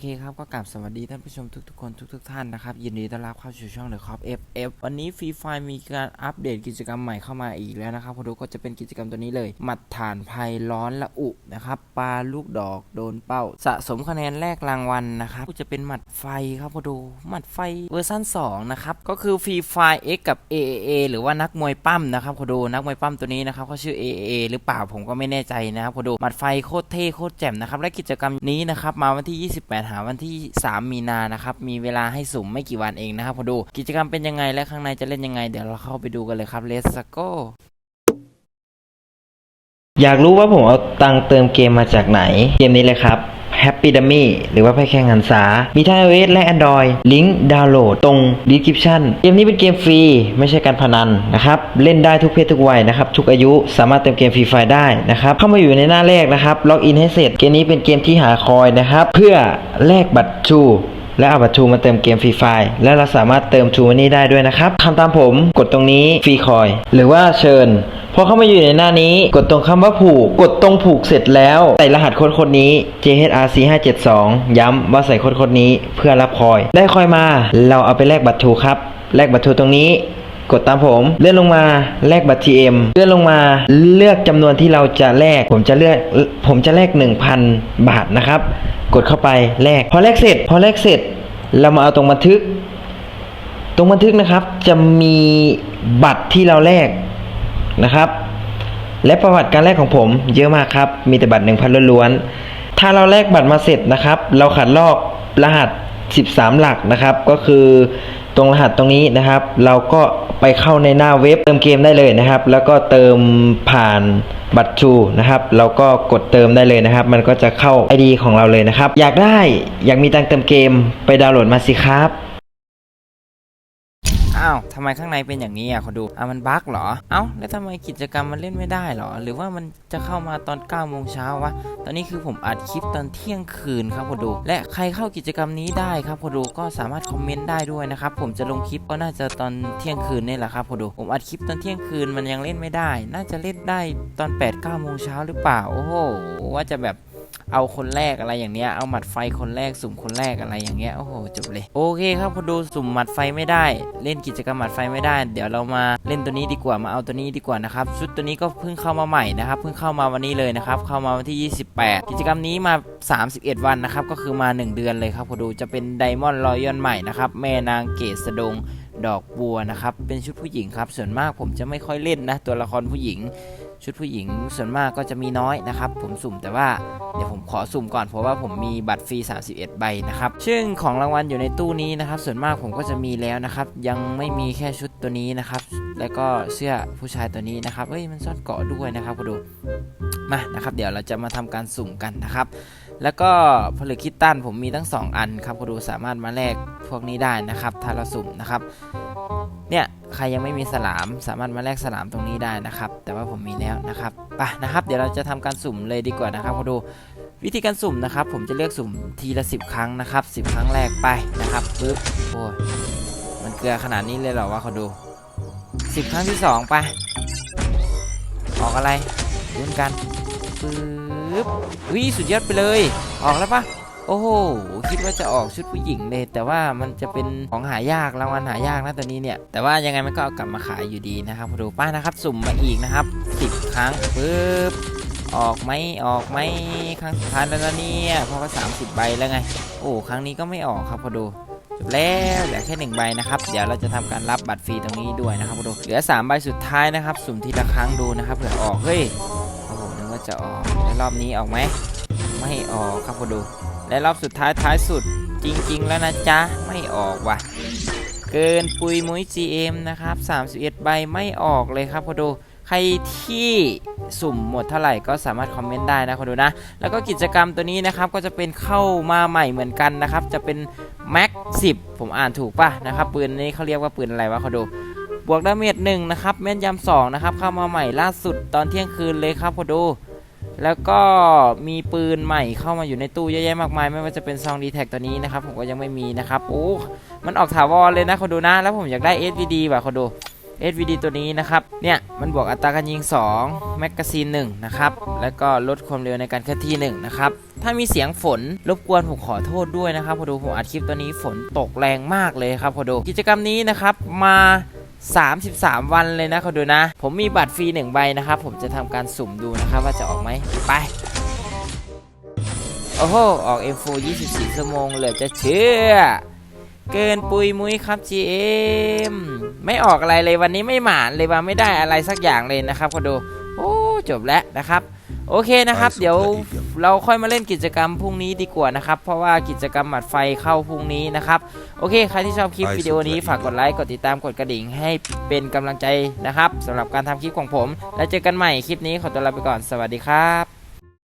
เคครับก็กลับสวัสดีท่านผู้ชมทุกๆคนทุกๆท่านนะครับ ยินดีต้อนรับเข้าสู่ช่อง The Cop FF วันนี้ฟรีไฟมีการอัปเดตกิจกรรมใหม่เข้ามาอีกแล้วนะครับพอดูก็จะเป็นกิจกรรมตัวนี้เลย หมัดฐานภัยร้อนละอุนะครับปลาลูกดอกโดนเป้า สะสมคะแนนแรกรางวัลนะครับจะเป็นหมัดไฟครับพอดูหมัดไฟเวอร์ชัน2นะครับก็คือฟรีไฟ X กับ AAA หรือว่านักมวยปั้มนะครับพอดูนักมวยปั้มตัวนี้นะครับเขาชื่อ AAA หรือเปล่าผมก็ไม่แน่ใจนะครับพอดูหมัดไฟโคตรเท่โคตรแจ่มนะครับและกิจกรรมนี้นะครับมาวันที่ 28หาวันที่ 3 มีนานะครับ มีเวลาให้สุ่มไม่กี่วันเองนะครับพอดู กิจกรรมเป็นยังไงและข้างในจะเล่นยังไง เดี๋ยวเราเข้าไปดูกันเลยครับ Let's go อยากรู้ว่าผมเอาตังเติมเกมมาจากไหน เกมนี้เลยครับ Happy Dummy หรือว่าไพ่แข่งหันษา มีทั้ง iOS และ Android ลิงก์ดาวน์โหลดตรง description เกมนี้เป็นเกมฟรี ไม่ใช่การพนันนะครับ เล่นได้ทุกเพศทุกวัยนะครับ ทุกอายุสามารถเติมเกมฟรีไฟได้นะครับ เข้ามาอยู่ในหน้าแรกนะครับ ล็อกอินให้เสร็จ เกมนี้เป็นเกมที่หาคอยนะครับ เพื่อแลกบัตรชู และเอาบัตรทูมาเติมเกมฟรีไฟล์และเราสามารถเติมทูมันนี่ได้ด้วยนะครับทำตามผมกดตรงนี้ฟรีคอยหรือว่าเชิญพอเข้ามาอยู่ในหน้านี้ กดตรงคำว่าผูก กดตรงผูกเสร็จแล้วใส่รหัสโค้ดคนนี้ JHRC 572ย้ำว่าใส่โค้ดคนนี้เพื่อรับคอย ได้คอยมา เราเอาไปแลกบัตรทูครับแลกบัตรทูตรงนี้ กดตามผม เลื่อนลงมาแลกบัตร TM เลื่อนลงมาเลือกจำนวนที่เราจะแลกผมจะเลือกผมจะแลก 1,000 บาทนะครับ กดเข้าไปแลกพอแลกเสร็จ พอแลกเสร็จ เรามาเอาตรงบันทึก ตรงบันทึกนะครับ จะมีบัตรที่เราแลกนะครับ และประวัติการแลกของผม เยอะมากครับ มีแต่บัตร 1,000ล้วนๆถ้าเราแลกบัตรมาเสร็จนะครับ เราขัดลอกรหัส 13 หลักนะครับ ก็คือตรงรหัสตรงนี้นะครับ เราก็ไปเข้าในหน้าเว็บเติมเกมได้เลยนะครับ แล้วก็เติมผ่านบัตรชูนะครับ เราก็กดเติมได้เลยนะครับ มันก็จะเข้า ID ของเราเลยนะครับ อยากได้อยากมีตังเติมเกมไปดาวน์โหลดมาสิครับ อ้าวทำไมข้างในเป็นอย่างนี้อะคนดูอะมันบั๊กเหรอ เอ้าแล้วทำไมกิจกรรมมันเล่นไม่ได้เหรอ หรือว่ามันจะเข้ามาตอน9โมงเช้าวะ ตอนนี้คือผมอัดคลิปตอนเที่ยงคืนครับคนดู และใครเข้ากิจกรรมนี้ได้ครับคนดูก็สามารถคอมเมนต์ได้ด้วยนะครับ ผมจะลงคลิปก็น่าจะตอนเที่ยงคืนนี่แหละครับคนดู ผมอัดคลิปตอนเที่ยงคืนมันยังเล่นไม่ได้ น่าจะเล่นได้ตอน8 9โมงเช้าหรือเปล่า โอ้โห ว่าจะแบบ เอาคนแรกอะไรอย่างเนี้ย เอาหมัดไฟคนแรกสุ่มคนแรกอะไรอย่างเงี้ย โอ้โหจบเลย โอเคครับคุณดูสุ่มหมัดไฟไม่ได้ เล่นกิจกรรมหมัดไฟไม่ได้ เดี๋ยวเรามาเล่นตัวนี้ดีกว่า มาเอาตัวนี้ดีกว่านะครับ ชุดตัวนี้ก็เพิ่งเข้ามาใหม่นะครับ เพิ่งเข้ามาวันนี้เลยนะครับ เข้ามาวันที่ 28 กิจกรรมนี้มา 31 วันนะครับ ก็คือมา 1 เดือนเลยครับคุณดู จะเป็นไดมอนด์รอยอนใหม่นะครับ แม่นางเกศดง ดอกบัวนะครับ เป็นชุดผู้หญิงครับ ส่วนมากผมจะไม่ค่อยเล่นนะ ตัวละครผู้หญิง ชุดผู้หญิงส่วนมากก็จะมีน้อยนะครับ ผมสุ่มแต่ว่าเดี๋ยวผมขอสุ่มก่อนเพราะว่าผมมีบัตรฟรี 31 ใบนะครับ ซึ่งของรางวัลอยู่ในตู้นี้นะครับ ส่วนมากผมก็จะมีแล้วนะครับ ยังไม่มีแค่ชุดตัวนี้นะครับ แล้วก็เสื้อผู้ชายตัวนี้นะครับเฮ้ยมันซ่อนเกาะด้วยนะครับคุณดูมานะครับ เดี๋ยวเราจะมาทำการสุ่มกันนะครับ แล้วก็ผลึกคิตตันผมมีทั้ง 2 อันครับคุณดูสามารถมาแลกพวกนี้ได้นะครับถ้าเราสุ่มนะครับ เนี่ยใครยังไม่มีสลามสามารถมาแลกสลามตรงนี้ได้นะครับ แต่ว่าผมมีแล้วนะครับไปนะครับ เดี๋ยวเราจะทำการสุ่มเลยดีกว่านะครับคุณดูวิธีการสุ่มนะครับ ผมจะเลือกสุ่มทีละ 10 ครั้งนะครับ 10 ครั้งแรกไปนะครับปึ๊บโอ้ยมันเกลือขนาดนี้เลยเหรอวะคุณดู 10 ครั้งที่ 2 ไป ออกอะไรลุ้นกันปึ๊บ วิสุดยอดไปเลย ออกแล้วปะโอ้โห คิดว่าจะออกชุดผู้หญิงเลย แต่ว่ามันจะเป็นของหายากรางวัลหายากนะตัวนี้เนี่ย แต่ว่ายังไงมันก็เอากลับมาขายอยู่ดีนะครับดูป้านะครับ สุ่มมาอีกนะครับ10ครั้งปึ๊บออกไหมออกไหมครั้งสุดท้ายแล้วนะเนี่ยเพราะว่า30ใบแล้วไง โอ้ครั้งนี้ก็ไม่ออกครับพอดูจบแล้วเหลือแค่หนึ่งใบนะครับเดี๋ยวเราจะทำการรับบัตรฟรีตรงนี้ด้วยนะครับพอดูเหลือ3ใบสุดท้ายนะครับ สุ่มทีละครั้งดูนะครับเผื่อออกเฮ้ย จะออกแล้วรอบนี้ออกไหมไม่ออกครับพอดู และรอบสุดท้ายท้ายสุดจริง ๆ แล้วนะจ๊ะ ไม่ออกว่ะ เกินปุยมุ้ย GM นะครับ31ใบไม่ออกเลยครับพอดูใครที่สุ่มหมดเท่าไหร่ก็สามารถคอมเมนต์ได้นะพอดูนะ แล้วก็กิจกรรมตัวนี้นะครับก็จะเป็นเข้ามาใหม่เหมือนกันนะครับ จะเป็น Max 10ผมอ่านถูกป่ะนะครับ ปืนนี้เขาเรียกว่าปืนอะไรวะเขาดู บวกดาเมจหนึ่งนะครับแม่นยำสองนะครับเข้ามาใหม่ล่าสุดตอนเที่ยงคืนเลยครับพอดู แล้วก็มีปืนใหม่เข้ามาอยู่ในตู้เยอะแยะมากมาย ไม่ว่าจะเป็นซองดีแท็กตัวนี้นะครับ ผมก็ยังไม่มีนะครับโอ้มันออกถาวรเลยนะคนดูนะ แล้วผมอยากได้ SVD ว่ะคนดู SVD ตัวนี้นะครับ เนี่ย มันบวกอัตราการยิง 2 แมกกาซีน1นะครับ แล้วก็ลดความเร็วในการเคลื่อนที่1นะครับ ถ้ามีเสียงฝนรบกวนผมขอโทษด้วยนะครับพอดูผมอัดคลิปตัวนี้ฝนตกแรงมากเลยครับพอดูกิจกรรมนี้นะครับมา 33 วันเลยนะเขาดูนะ ผมมีบัตรฟรี1ใบนะครับ ผมจะทำการสุ่มดูนะครับว่าจะออกไหมไป โอ้โห ออก M4 24 ชั่วโมงเลือจะเชื่อ เกินปุยมุ้ยครับ GM ไม่ออกอะไรเลยวันนี้ไม่หมานเลยว่าไม่ได้อะไรสักอย่างเลยนะครับคนดู โอ้ จบแล้วนะครับ โอเคนะครับ เดี๋ยวเราค่อยมาเล่นกิจกรรมพรุ่งนี้ดีกว่านะครับ เพราะว่ากิจกรรมหมัดไฟเข้าพรุ่งนี้นะครับ โอเค ใครที่ชอบคลิปวิดีโอนี้ฝากกดไลค์ กดติดตาม กดกระดิ่งให้เป็นกำลังใจนะครับสำหรับการทำคลิปของผม แล้วเจอกันใหม่คลิปนี้ขอตัวลาไปก่อน สวัสดีครับ